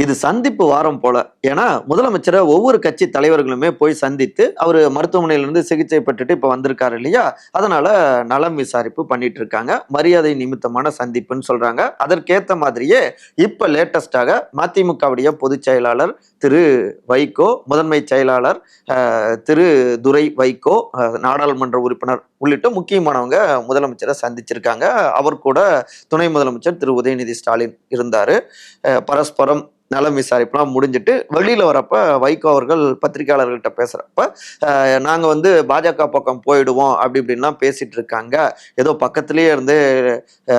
இது சந்திப்பு வாரம் போல. ஏன்னா முதலமைச்சரை ஒவ்வொரு கட்சி தலைவர்களுமே போய் சந்தித்து அவர் மருத்துவமனையிலிருந்து சிகிச்சை பெற்றுட்டு இப்போ வந்திருக்காரு இல்லையா? அதனால நலம் விசாரிப்பு பண்ணிட்டு இருக்காங்க மரியாதை நிமித்தமான சந்திப்புன்னு சொல்றாங்க. அதற்கேற்ற மாதிரியே இப்போ லேட்டஸ்டாக மதிமுகவுடைய பொதுச் செயலாளர் திரு வைகோ முதன்மை செயலாளர் திரு துரை வைகோ நாடாளுமன்ற உறுப்பினர் உள்ளிட்ட முக்கியமானவங்க முதலமைச்சரை சந்திச்சிருக்காங்க. அவர் கூட துணை முதலமைச்சர் திரு உதயநிதி ஸ்டாலின் இருந்தார். பரஸ்பரம் நலம் விசாரிப்புலாம் முடிஞ்சிட்டு வெளியில் வரப்ப வைகோ அவர்கள் பத்திரிகையாளர்கள்ட்ட பேசுகிறப்ப நாங்கள் வந்து பாஜக பக்கம் போயிடுவோம் அப்படி இப்படின்லாம் பேசிகிட்டு இருக்காங்க. ஏதோ பக்கத்துலேயே இருந்து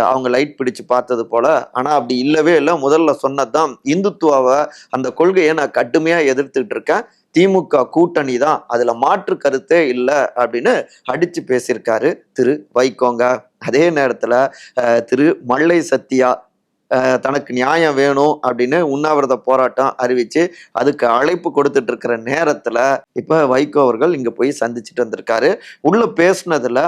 அவங்க லைட் பிடிச்சு பார்த்தது போல். ஆனால் அப்படி இல்லவே இல்லை. முதல்ல சொன்னதுதான் இந்துத்துவாவை அந்த கொள்கையை நான் கடுமையாக எதிர்த்துக்கிட்டு இருக்கேன். திமுக கூட்டணி தான். அதுல மாற்று கருத்தே இல்லை அப்படின்னு அடிச்சு பேசியிருக்காரு திரு வைகோங்க. அதே நேரத்துல திரு மல்லை சத்யா தனக்கு நியாயம் வேணும் அப்படின்னு உண்ணாவிரத போராட்டம் அறிவிச்சு அதுக்கு அழைப்பு கொடுத்துட்டு இருக்கிற நேரத்துல இப்ப வைகோ அவர்கள் இங்க போய் சந்திச்சுட்டு வந்திருக்காரு. உள்ள பேசுனதுல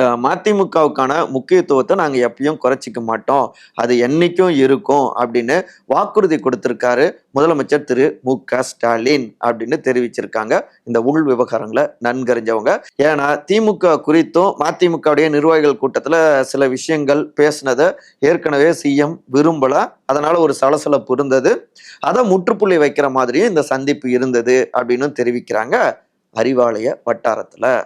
மதிமுகவுக்கான முக்கியத்துவத்தை நாங்கள் எப்பயும் குறைச்சிக்க மாட்டோம். அது என்னைக்கும் இருக்கும் அப்படின்னு வாக்குறுதி கொடுத்துருக்காரு முதலமைச்சர் திரு. மு. க. ஸ்டாலின் அப்படின்னு தெரிவிச்சிருக்காங்க. இந்த உள் விவகாரங்களை நன்கறிஞ்சவங்க. ஏன்னா திமுக குறித்தும் மதிமுகவுடைய நிர்வாகிகள் கூட்டத்தில் சில விஷயங்கள் பேசினதை ஏற்கனவே சிஎம் விரும்பல. அதனால ஒரு சலசலப்பு இருந்தது. அதை முற்றுப்புள்ளி வைக்கிற மாதிரியும் இந்த சந்திப்பு இருந்தது அப்படின்னு தெரிவிக்கிறாங்க அறிவாலய வட்டாரத்தில்.